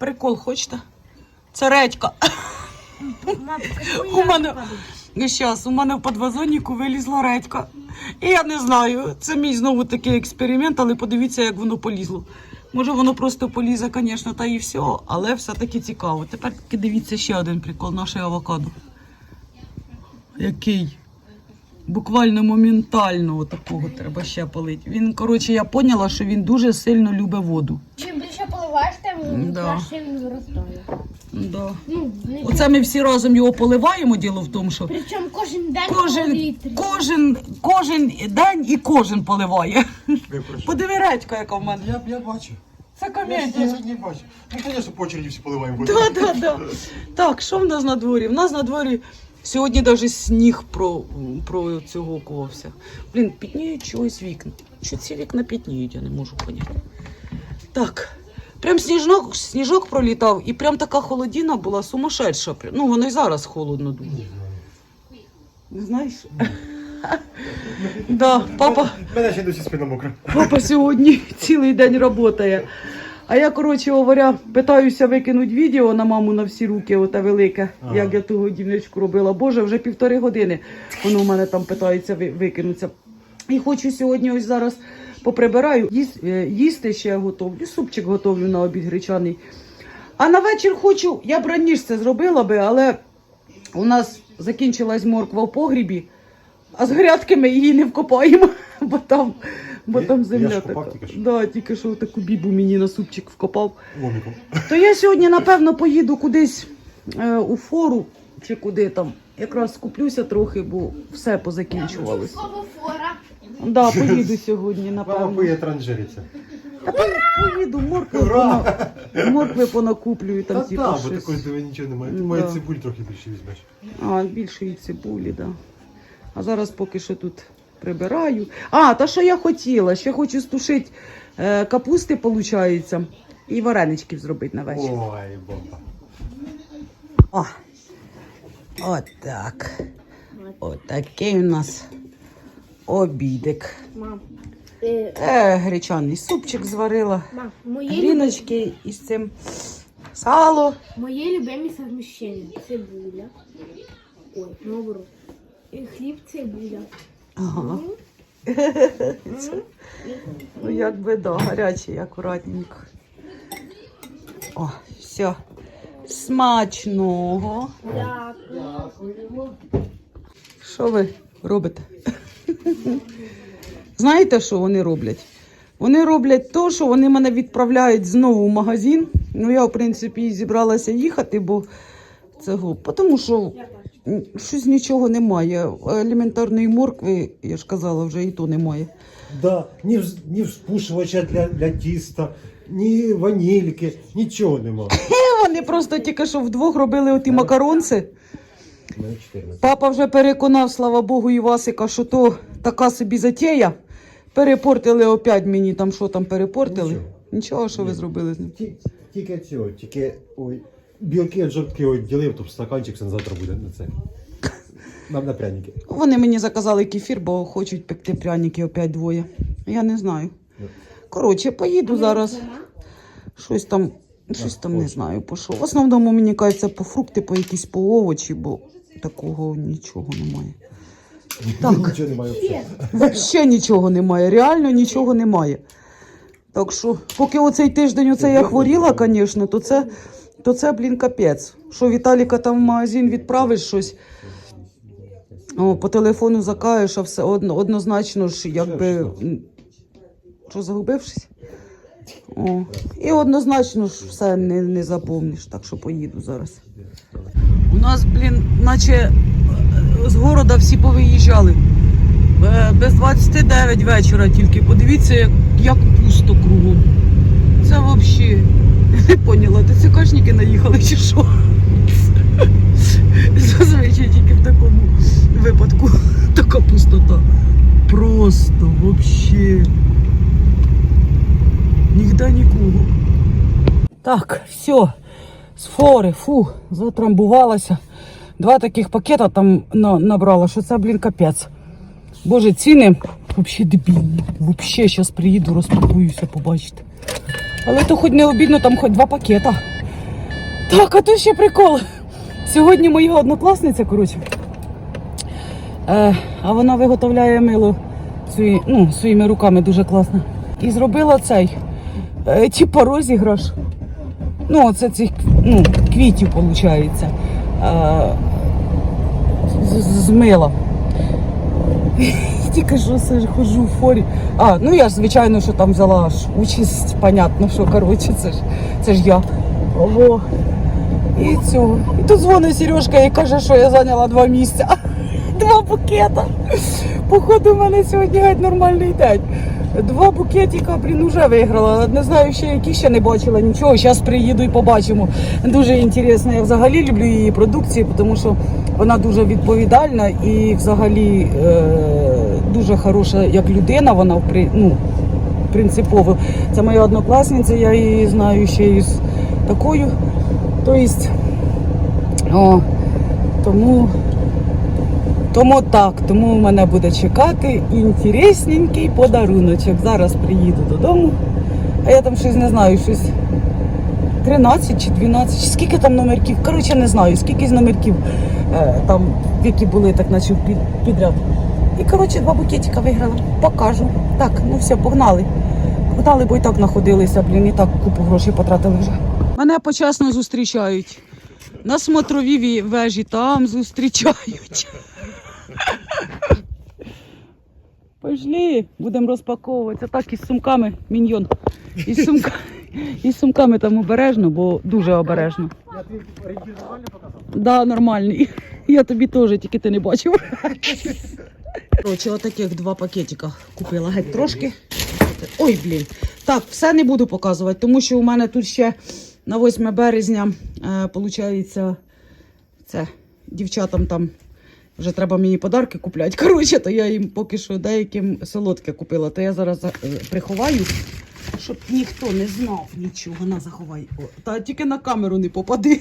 Прикол, хочете? Це редька. У мене- зараз у мене в подвазоннику вилізла редька. І я не знаю, це мій знову такий експеримент, але подивіться, як воно полізло. Може, воно просто полізе, звісно, та і все, але все-таки цікаво. Тепер дивіться ще один прикол наше авокадо. Який? Буквально моментально отакого треба ще полити. Він, коротше, я поняла, що він дуже сильно любить воду. Чим більше поливаєш, тим Да. краще він зростає. Да. Ну, не Оце ми всі разом його поливаємо. Діло в тому, що Причому кожен день по кожен, літрі. кожен, кожен день і кожен поливає. Подиви редька, яка в мене. Я, я бачу. Це Я, комедія. я сьогодні бачу. Ну, звісно, по очереді всі поливаємо. Да, да, да. Так, що в нас на дворі? В нас на дворі сьогодні навіть сніг про, про цього ковався. Блін, пітніють чогось вікна. Що ці вікна пітніють, я не можу поняти. Так. Прям сніжок, сніжок пролітав, і прям така холодіна була сумасшедша. Ну, воно і зараз холодно дуже. Не знаєш? Да, папа. Мене ще досі спина мокра. Папа сьогодні цілий день працює. А я, коротше говоря, питаюся викинути відео на маму на всі руки, оте велике, Ага. як я ту годівничку робила. Боже, вже півтори години воно в мене там питається викинутися. І хочу сьогодні ось зараз поприбираю, їс- е, їсти ще готовлю, супчик готовлю на обід гречаний. А на вечір хочу, я б раніше це зробила би, але у нас закінчилась морква в погрібі, а з грядки ми її не вкопаємо, бо там, бо Я- там я земля ж така. копав тільки що. Да, тільки що таку бібу мені на супчик вкопав. Ломіком. То я сьогодні, напевно, поїду кудись е, у фору чи куди там. Якраз скуплюся трохи, бо все позакінчувалось. Слово фора. Да, поїду сьогодні, Мама напевно. пиє транжириться. Та по- поїду, моркви, Ура! пона... моркви понакуплюю там Та типу, так, бо щось. такої диви нічого немає. Ти Да. моє цибуль трохи більше візьмеш. А, більше і цибулі, да. А зараз поки що тут прибираю. А, та що я хотіла? Ще хочу стушити е, капусти, виходить, і вареничків зробити на вечір. Ой, бомба. О, от так. От такий у нас обідик. Мам, е, Е, гречаний супчик зварила. мам, мої, Гріночки із цим сало. мої любимі совміщення. Цибуля. Ой, наоборот. І хліб, цибуля. Ага. Ну, якби да, гарячий, акуратненько. О, все. Смачного. Дякую. Що ви робите? Знаєте, що вони роблять? Вони роблять то, що вони мене відправляють знову в магазин. Ну, я, в принципі, і зібралася їхати, бо цього. Тому що щось нічого немає. Елементарної моркви, я ж казала, вже і то немає. Да, ні, ні вспушувача для, для тіста, ні ванільки, нічого нема. І вони просто тільки що вдвох робили оті макаронці. У мене 14. Папа вже переконав, слава Богу, Івасика, що то така собі затея. Перепортили опять мені там, що там перепортили. Нічого. Нічого, що ви зробили з ним. Тільки цього, тільки ой, білки від жовтки відділив, то стаканчик це завтра буде на це. Нам на пряники. Вони мені заказали кефір, бо хочуть пекти пряники опять двоє. Я не знаю. Коротше, поїду зараз. Щось там, щось там не знаю, по що. В основному мені кажеться по фрукти, по якісь по овочі, бо такого нічого немає. Так. Нічого немає. взагалі. Взагалі нічого немає, реально нічого немає. Так що, поки оцей тиждень оце я хворіла, звісно, то це, то це, блін, капець. Що Віталіка там в магазин відправиш щось, о, по телефону закаєш, а все одно, однозначно ж, якби. Що, загубившись? О, і однозначно ж все не, не запомниш, так що поїду зараз. У нас, блін, наче е, з города всі повиїжджали. Е, Без 29 вечора тільки. Подивіться, як, як пусто кругом. Це взагалі. Не поняла, то цікашники наїхали чи що? Зазвичай тільки в такому випадку така пустота. Просто взагалі. Нігде нікого. Так, все. З фори, фу, затрамбувалася. Два таких пакета там на, набрала, що це, блін, капець. Боже, ціни взагалі дебільні. Взагалі, зараз приїду, розпакуюся, побачите. Але то хоч не обідно, там хоч два пакета. Так, а тут ще прикол. Сьогодні моя однокласниця, коротше. Е, а вона виготовляє мило свої, ну, своїми руками дуже класно. І зробила цей, е, типу розіграш. Ну, оце цих ну, квітів, виходить. Е, з- з мила. Тільки що ходжу в форі. А, ну я ж, звичайно, що там взяла ж участь, понятно, що коротше, це ж, це ж я. Ого. І цього. І тут дзвонить Сережка і каже, що я зайняла два місця. Два букета. Походу, в мене сьогодні геть нормальний день. Два букетика, блін, уже виграла. Не знаю ще, які ще не бачила нічого. Зараз приїду і побачимо. Дуже інтересно. Я взагалі люблю її продукції, тому що вона дуже відповідальна і взагалі е, дуже хороша як людина. Вона ну, принципово. Це моя однокласниця, я її знаю ще із такою. Тобто, тому, тому так, тому мене буде чекати інтересненький подаруночок. Зараз приїду додому, а я там щось не знаю, щось 13 чи 12, чи скільки там номерків. Коротше, не знаю, скільки з номерків е, там, які були так наче підряд. І коротше, два букетика виграла. Покажу. Так, ну все, погнали. Погнали, бо і так знаходилися, блін, і так купу грошей потратили вже. Мене почесно зустрічають. На смотровій вежі там зустрічають. Пошли, будемо розпаковуватися. Так із сумками, міньйон. Із, сумка... із сумками там обережно, бо дуже обережно. Я тобі нормально показав? Да, нормальний. Я тобі теж, тільки ти не бачив. Коротше, отаких два пакетика купила. Геть трошки. Ой, блін. Так, все не буду показувати, тому що у мене тут ще на 8 березня, е, це дівчатам там вже треба мені подарки купляти. Коротше, то я їм поки що деяким солодке купила. То я зараз е, приховаю, щоб ніхто не знав нічого. На, заховай. О, та тільки на камеру не попади.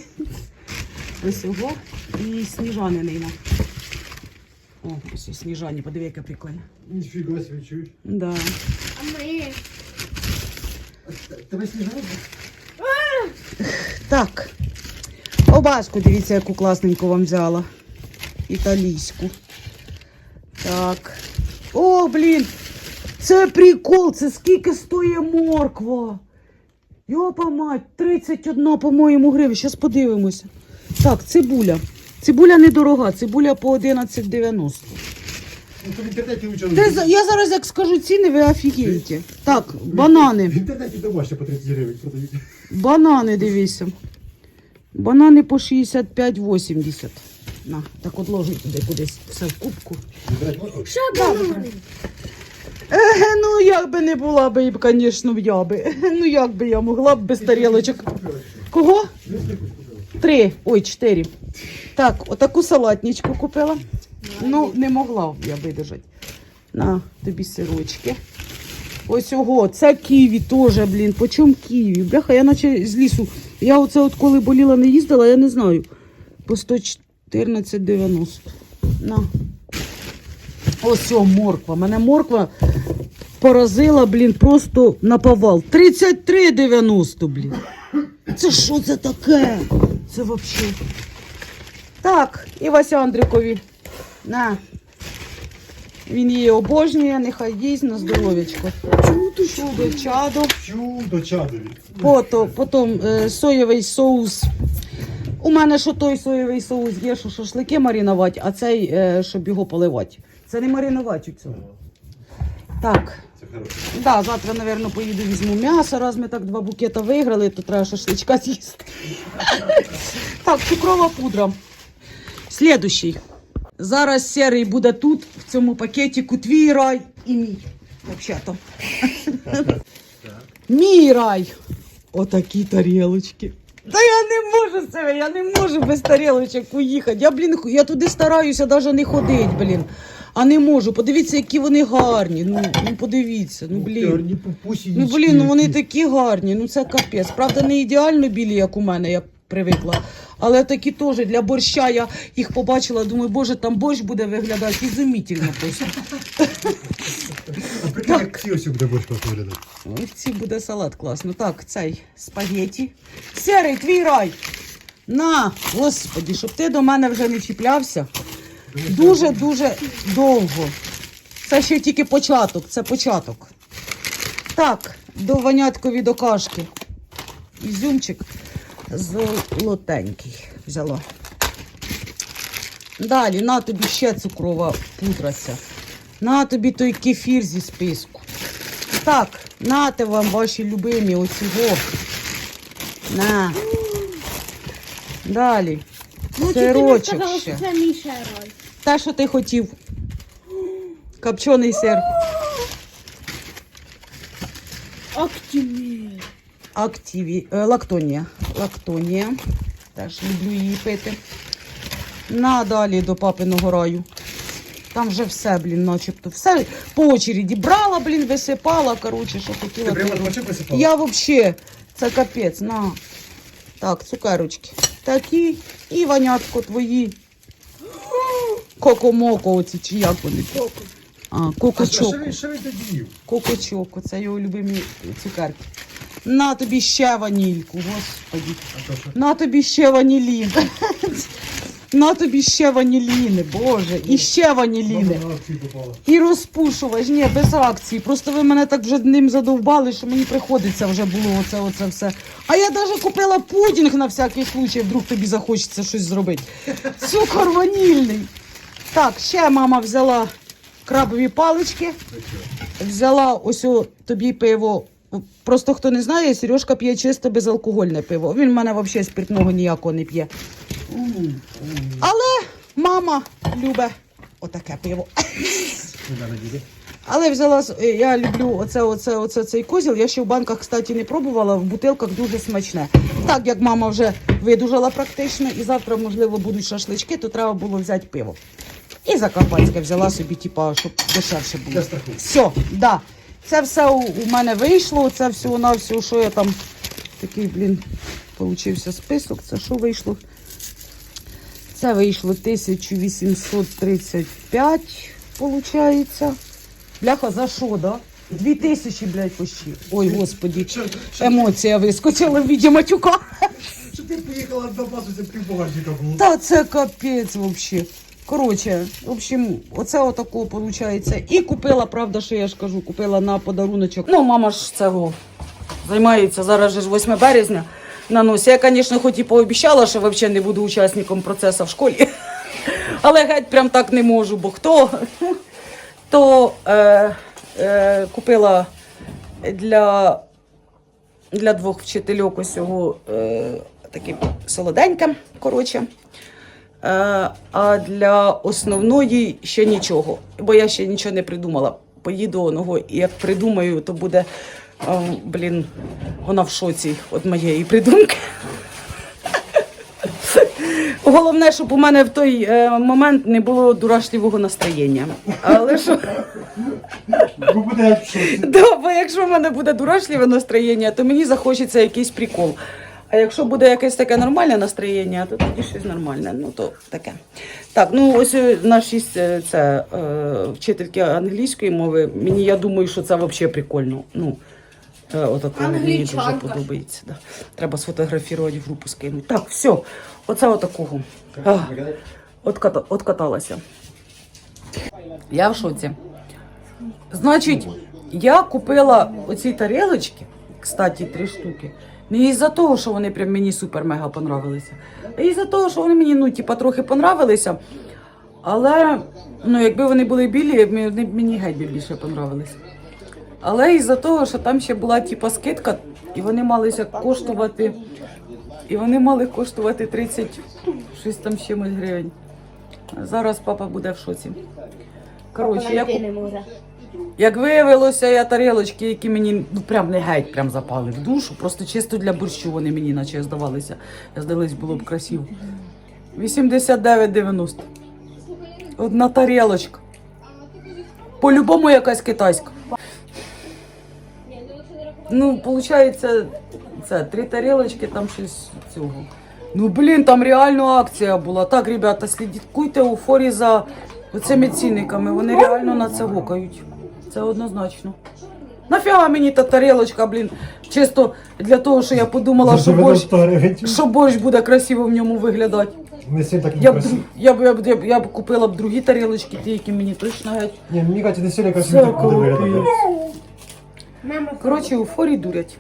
Ось його і сніжани Нина. О, ось і сніжані, подиви, яке прикольне. Ніфіга собі чуєш. Да. А ми Тебе сніжали? Так. Обаску, дивіться, яку класненьку вам взяла. Італійську. Так. О, блін! Це прикол! Це скільки стоїть морква? Йопа мать, 31, по-моєму, гривень. Зараз подивимося. Так, цибуля. Цибуля недорога, цибуля по 11,90. Ну, то в інтернеті лучше. Ти за- я зараз як скажу ціни, ви офігієте. Так, банани. В інтернеті домашня по 30 гривень продають. Банани, дивися. Банани по 65,80. На, так от ложи туди кудись все в кубку. що банани? Еге, ну як би не була би, звісно, я би. Ну як би я могла б без тарілочок. Кого? Три. Ой, чотири. Так, отаку салатничку купила. Ну, не могла б я видержати. На, тобі сирочки. Ось ого, це ківі теж, блін. По чому ківі? Бляха, я наче з лісу. Я оце от коли боліла, не їздила, я не знаю. По 114,90. На. Ось о, морква. Мене морква поразила, блін, просто на повал. 33,90, блін. Це що це таке? Це взагалі. Так, і Вася Андрикові. На. Він її обожнює, нехай їсть на здоров'ячко. Чудо, чадо. Чудо чадові. Пото, потім е, соєвий соус. У мене що той соєвий соус є, що шашлики маринувати, а цей, е, щоб його поливати. Це не маринувати у цього. Так. Да, завтра, мабуть, поїду візьму м'ясо, раз ми так два букета виграли, то треба шашличка з'їсти. Так, цукрова пудра. Слідущий. Зараз серий буде тут, в цьому пакетику твій рай і мій. Взагалі-то. Мій рай. Отакі тарілочки. Та я не можу цього, я не можу без тарілочок уїхати. Я, блін, я туди стараюся навіть не ходити, блін. А не можу. Подивіться, які вони гарні. Ну, ну подивіться, ну блін. Гарні пупусінічки Ну блін, ну вони такі гарні, ну це капець. Правда, не ідеально білі, як у мене, я привикла. Але такі теж для борща я їх побачила, думаю, боже, там борщ буде виглядати ізумітельно просто. А прикинь, як ці ось буде борщ просто виглядати. Ось ці буде салат класно. Так, цей спагеті. Серий, твій рай. На, господі, щоб ти до мене вже не чіплявся. Дуже-дуже довго. Це ще тільки початок, це початок. Так, до ваняткові до кашки. Ізюмчик золотенький взяла. Далі, на тобі ще цукрова пудрася. На тобі той кефір зі списку. Так, нате вам ваші любимі оцього. На. Далі. Ну, Сирочок ще. що це мій шерон? Те, що ти хотів. Копчений сир. Активі. Активі. Е, лактонія. Лактонія. Теж люблю її пити. На далі до папиного раю. Там вже все, блін, начебто. Все по очереді брала, блін, висипала. Коротше, що хотіла. Ти прямо висипала? Я взагалі, це капець, на. Так, цукерочки. Такі і ванятко твої. Коко-моко оці, чи як вони? Коко. А, А кокочоко. він, що він тоді? Кокочоко, це його любимі цукерки. На тобі ще ванільку, господі. А? На тобі ще ванілін. На тобі ще ваніліни, боже, і ще ваніліни. І розпушувач, ні, без акції. Просто ви мене так вже ним задовбали, що мені приходиться вже було оце, оце все. А я навіть купила пудінг на всякий случай, вдруг тобі захочеться щось зробити. Цукор ванільний. Так, ще мама взяла крабові палички, взяла ось о, тобі пиво. Просто хто не знає, Сережка п'є чисто безалкогольне пиво. Він в мене взагалі спиртного ніякого не п'є. Але мама любить отаке пиво. Але взяла е, я люблю оце, оце, оце цей козіл. Я ще в банках, кстати, не пробувала. В бутилках дуже смачне. Так як мама вже видужала практично, і завтра, можливо, будуть шашлички, то треба було взяти пиво. І закарпатське взяла собі, типа, щоб дешевше було. Все, да. Це все у, у мене вийшло. Це всього на всього, що я там такий, блін, получився список. Це що вийшло? Це вийшло 1835, виходить. Бляха, за що, да? Дві тисячі, блядь, почти. Ой, господі, емоція вискочила в віді матюка. Що ти поїхала до базу, це півбагажника було. Та це капець взагалі. Коротше, в общем, оце отако виходить. І купила, правда, що я ж кажу, купила на подаруночок. Ну, мама ж цього займається зараз же ж 8 березня на носі. Я, звісно, хоч і пообіцяла, що взагалі не буду учасником процесу в школі. Але геть прям так не можу, бо хто? То е, е, купила для для двох вчительок усього е, таке солоденьке, коротше. Е, а для основної ще нічого, бо я ще нічого не придумала. Поїду оного, і як придумаю, то буде, е, блін, вона в шоці від моєї придумки. Головне, щоб у мене в той е, момент не було дурашливого настроєння. Але що. Да, бо якщо в мене буде дурашливе настроєння, то мені захочеться якийсь прикол. А якщо буде якесь таке нормальне настроєння, то тоді щось нормальне. Ну то таке. Так, ну ось е, наші е, це е, вчительки англійської мови. Мені я думаю, що це взагалі прикольно. Ну, е, отако мені дуже подобається. Да. Треба сфотографувати групу скинути. Так, все, оце отакого. А, Отката, откаталася. Я в шоці. Значить, я купила оці тарілочки, кстати, три штуки. Не із-за того, що вони прям мені супер-мега понравилися, а із-за того, що вони мені ну, типа, трохи понравилися. Але ну, якби вони були білі, вони б мені геть більше понравилися. Але із-за того, що там ще була типа скидка, і вони малися коштувати. І вони мали коштувати 30 щось там чимось гривень. Зараз папа буде в шоці. Коротше, я, куп-. Як виявилося, я тарілочки, які мені ну прям не геть прям запали в душу, просто чисто для борщу вони мені наче здавалися. Здались було б красиво. 89,90. Одна тарілочка. По-любому якась китайська. Ну, виходить, це три тарілочки, там щось цього. Ну, блін, там реально акція була. Так, ребята, слідкуйте у форі за цими цінниками. Вони реально на це гукають. Це однозначно. Нафіга мені та тарілочка, блін, чисто для того, що я подумала, що борщ, що борщ буде красиво в ньому виглядати. Не сильно так Я б, красиво. я, б, я, б, я, б, я б купила б другі тарілочки, ті, які мені точно геть. Ні, мені кажуть, не сильно красиво так буде виглядати. Коротше, у форі дурять.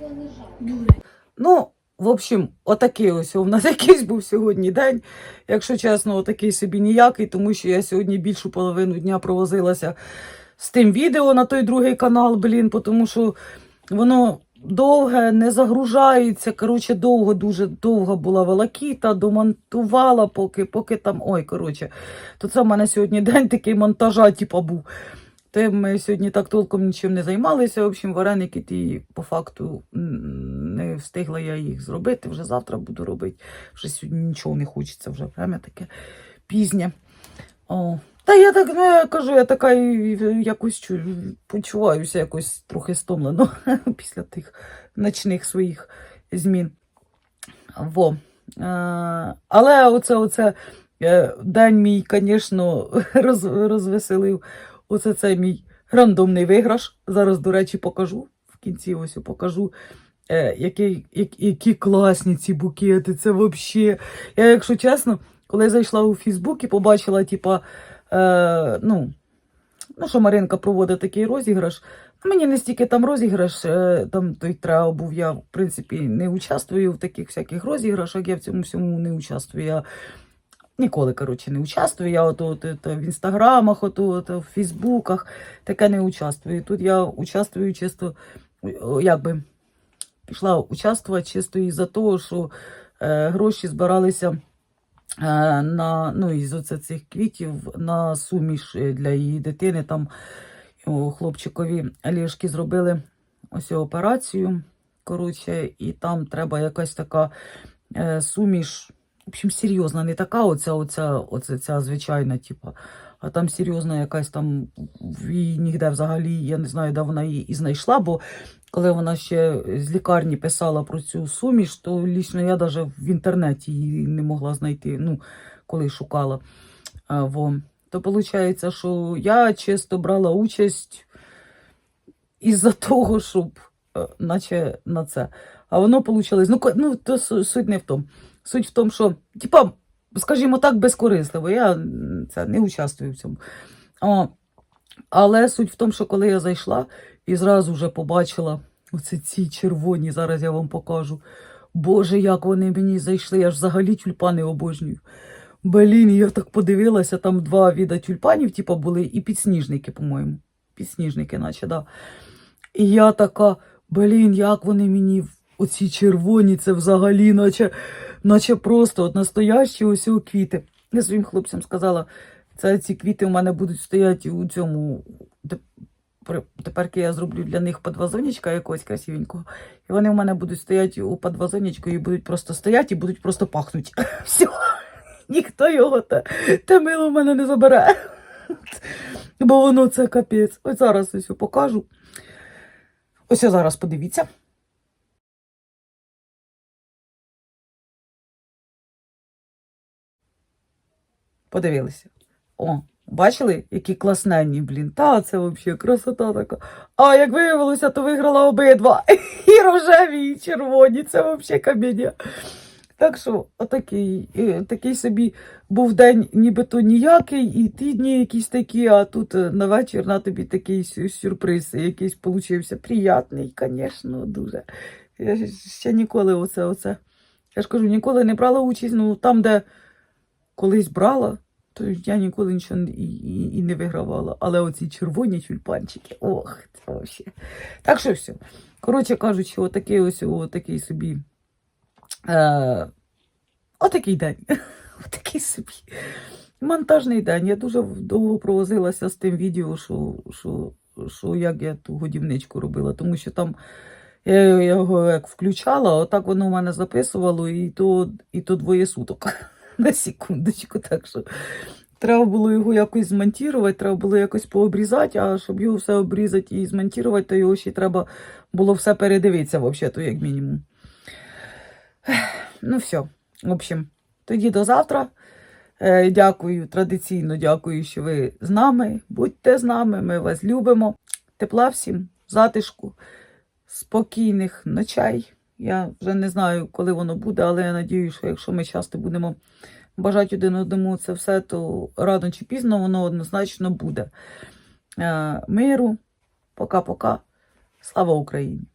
Ну, в общем, отакий ось у нас якийсь був сьогодні день. Якщо чесно, отакий собі ніякий, тому що я сьогодні більшу половину дня провозилася з тим відео на той другий канал, блін, тому що воно довге, не загружається. Коротше, довго, дуже довго була волокіта, домонтувала, поки, поки там. Ой, коротше, то це в мене сьогодні день такий монтажа, типа, був. Те ми сьогодні так толком нічим не займалися. В общем, вареники ті по факту не встигла я їх зробити. Вже завтра буду робити. Вже сьогодні нічого не хочеться, вже время таке пізнє. О. Та я так, ну кажу, я така якось чу- почуваюся якось трохи стомлено після тих ночних своїх змін. Во. Але оце, оце е, день мій, звісно, роз, розвеселив. Оце це мій рандомний виграш. Зараз, до речі, покажу. В кінці ось покажу. Е, які, які класні ці букети. Це взагалі. Я, якщо чесно, коли я зайшла у Фейсбук і побачила, типа, е, ну, ну, що Маринка проводить такий розіграш. Мені не стільки там розіграш, е, там той треба був. Я, в принципі, не участвую в таких всяких розіграшах, я в цьому всьому не участвую. Я ніколи, коротше, не участвую. Я от, от, от, в інстаграмах, от, от, в Фейсбуках таке не участвую. Тут я участвую чисто, якби пішла участвувати чисто із-за того, що е, гроші збиралися. Е, На, ну, із оце цих квітів на суміш е, для її дитини. Там у хлопчикові ліжки зробили ось операцію. Коротше, і там треба якась така е, суміш. В общем, серйозна, не така оця, оця, оця ця звичайна, типа, а там серйозна якась там її ніде взагалі, я не знаю, де вона її і знайшла, бо коли вона ще з лікарні писала про цю суміш, то лічно я навіть в інтернеті її не могла знайти, ну, коли шукала. Во. То виходить, що я чисто брала участь із-за того, щоб е, наче на це. А воно вийшло. Ну, ну, то суть не в тому. Суть в тому, що, типа, скажімо так, безкорисливо. Я це не участвую в цьому. О, але суть в тому, що коли я зайшла і зразу вже побачила оці ці червоні, зараз я вам покажу. Боже, як вони мені зайшли, я ж взагалі тюльпани обожнюю. Блін, я так подивилася, там два віда тюльпанів, типу, були, і підсніжники, по-моєму. Підсніжники, наче, да. І я така, блін, як вони мені оці червоні, це взагалі, наче, наче просто от настоящі ось у квіти. Я своїм хлопцям сказала, це ці квіти у мене будуть стояти у цьому. Тепер я зроблю для них подвазонечка якогось красивенького. І вони у мене будуть стояти у подвазонечку і будуть просто стояти і будуть просто пахнути. Все. Ніхто його те, те мило в мене не забере. Бо воно це капець. Ось зараз ось покажу. Ось зараз подивіться. Подивилися. О, бачили, які класненні, блін. Та це взагалі красота така. А як виявилося, то виграла обидва. І рожеві, і червоні. Це взагалі комедія. Так що, отакий, такий собі був день, нібито ніякий, і ті якісь такі, а тут е, на вечір на тобі такий сюрприз якийсь получився. Приятний, звісно, дуже. Я ще ніколи оце, оце. Я ж кажу, ніколи не брала участь, ну там, де колись брала, то я ніколи нічого і, і, і не вигравала. Але оці червоні тюльпанчики, ох, це взагалі. Так що все. Коротше кажучи, отакий ось отакий собі. Е, отакий день. Отакий собі. Монтажний день. Я дуже довго провозилася з тим відео, що, що, що як я ту годівничку робила, тому що там я його як включала, отак воно в мене записувало, і то, і то двоє суток на секундочку. Так що треба було його якось змонтувати, треба було якось пообрізати, а щоб його все обрізати і змонтувати, то його ще треба було все передивитися, взагалі, як мінімум. Ну, все. В общем, тоді до завтра. Е, Дякую, традиційно дякую, що ви з нами. Будьте з нами, ми вас любимо. Тепла всім затишку, спокійних ночей. Я вже не знаю, коли воно буде, але я надію, що якщо ми часто будемо бажати один одному це все, то рано чи пізно воно однозначно буде. Е, Миру, пока-пока. Слава Україні!